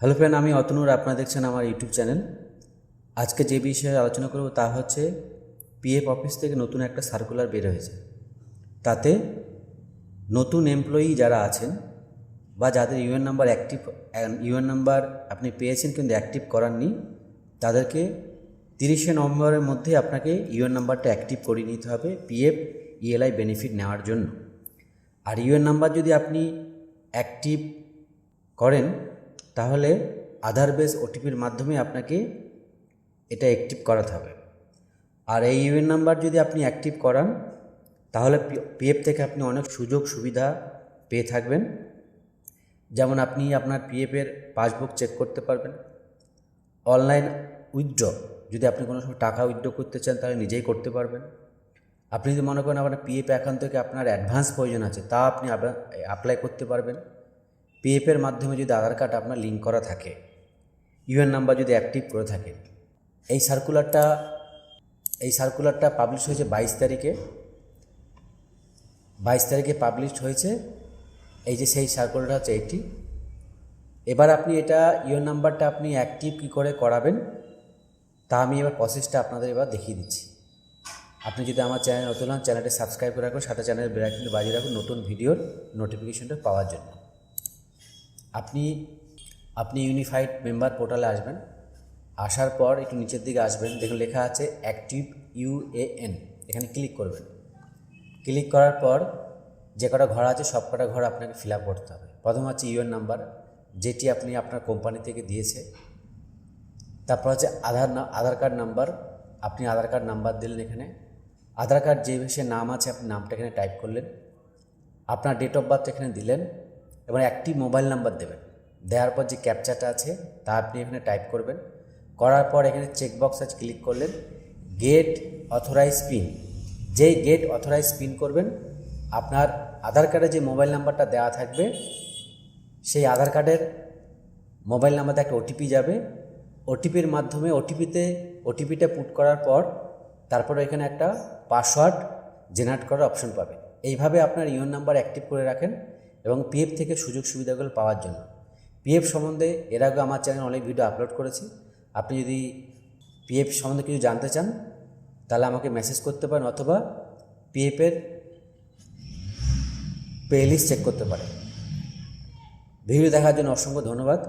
Hello friend আমি অতনুর, আপনারা দেখছেন আমার ইউটিউব চ্যানেল আজকে যে বিষয়ে আলোচনা করব তা হচ্ছে পিএফ অফিস থেকে নতুন একটা সার্কুলার বের হয়েছে। তাতে নতুন এমপ্লয়ি যারা আছেন বা যাদের UAN number active UAN number আপনি পেয়েছেন কিন্তু অ্যাক্টিভ করাননি, তাদেরকে তিরিশে নভেম্বরের মধ্যে আপনাকে ইউএন নাম্বারটা অ্যাক্টিভ করে নিতে হবে পিএফ ইএলআই বেনিফিট নেওয়ার জন্য। আর ইউএন নাম্বার যদি আপনি অ্যাক্টিভ করেন তাহলে আধার বেস ওটিপির মাধ্যমে আপনাকে এটা অ্যাক্টিভ করাতে হবে। আর এই ইউএন নাম্বার যদি আপনি অ্যাক্টিভ করান, তাহলে পিএফ থেকে আপনি অনেক সুযোগ সুবিধা পেয়ে থাকবেন। যেমন আপনি আপনার পিএফের পাসবুক চেক করতে পারবেন। অনলাইন উইথড্র যদি আপনি কোনো সময় টাকা উইথড্র করতে চান, তাহলে নিজেই করতে পারবেন। আপনি যদি মনে করেন আপনার পিএফ অ্যাকাউন্ট থেকে আপনার অ্যাডভান্স প্রয়োজন আছে, তা আপনি অ্যাপ্লাই করতে পারবেন। পিএফের মাধ্যমে যদি আধার কার্ড আপনার লিঙ্ক করা থাকে ইউএন নাম্বার যদি অ্যাক্টিভ করে থাকে এই সার্কুলারটা এই সার্কুলারটা পাবলিশ হয়েছে বাইশ তারিখে। বাইশ তারিখে পাবলিশ হয়েছে, এই যে সেই সার্কুলারটা হচ্ছে এইটি। এবার আপনি এটা ইউএন নাম্বারটা আপনি অ্যাক্টিভ কী করে করাবেন, তা আমি এবার প্রসেসটা আপনাদের এবার দেখিয়ে দিচ্ছি। আপনি যদি আমার চ্যানেল নতুন হন চ্যানেলটি সাবস্ক্রাইব করে রাখুন, সাথে চ্যানেলের বেলাইকনটি বাজিয়ে রাখুন নতুন ভিডিওর নোটিফিকেশনটা পাওয়ার জন্য। আপনি আপনি ইউনিফাইড মেম্বার পোর্টালে আসবেন। আসার পর একটু নিচের দিকে আসবেন। দেখুন, লেখা আছে অ্যাক্টিভ ইউএএন এখানে ক্লিক করবেন। ক্লিক করার পর যে কটা ঘর আছে, সব কটা ঘর আপনাকে ফিল আপ করতে হবে। প্রথম হচ্ছে ইউএন নাম্বার যেটি আপনি আপনার কোম্পানি থেকে দিয়েছে। তারপর হচ্ছে আধার আধার কার্ড নাম্বার আপনি আধার কার্ড নাম্বার দিলেন এখানে। আধার কার্ড যে সে নাম আছে, আপনি নামটা এখানে টাইপ করলেন। আপনার ডেট অফ বার্থ এখানে দিলেন। এবার একটি মোবাইল নাম্বার দেবেন। দেওয়ার পর যে ক্যাপচাটা আছে, তা আপনি এখানে টাইপ করবেন। করার পর এখানে চেকবক্স আছে ক্লিক করলেন গেট অথরাইজ পিন যেই গেট অথরাইজ পিন করবেন, আপনার আধার কার্ডে যে মোবাইল নাম্বারটা দেওয়া থাকবে, সেই আধার কার্ডের মোবাইল নাম্বারে একটা ওটিপি যাবে। ওটিপির মাধ্যমে ওটিপিতে ওটিপিটা পুট করার পর তারপরে এখানে একটা পাসওয়ার্ড জেনারেট করার অপশন পাবে এইভাবে আপনার ইউএন নাম্বার অ্যাক্টিভ করে রাখেন। এবং পিএফ থেকে সুযোগ সুবিধাগুলো পাওয়ার জন্য। পিএফ সম্বন্ধে এর আগে আমার চ্যানেল অনেক ভিডিও আপলোড করেছি। আপনি যদি পিএফ সম্বন্ধে কিছু জানতে চান, তাহলে আমাকে মেসেজ করতে পারেন অথবা পিএফের প্লেলিস্ট চেক করতে পারেন। ভিডিও দেখার জন্য অসংখ্য ধন্যবাদ।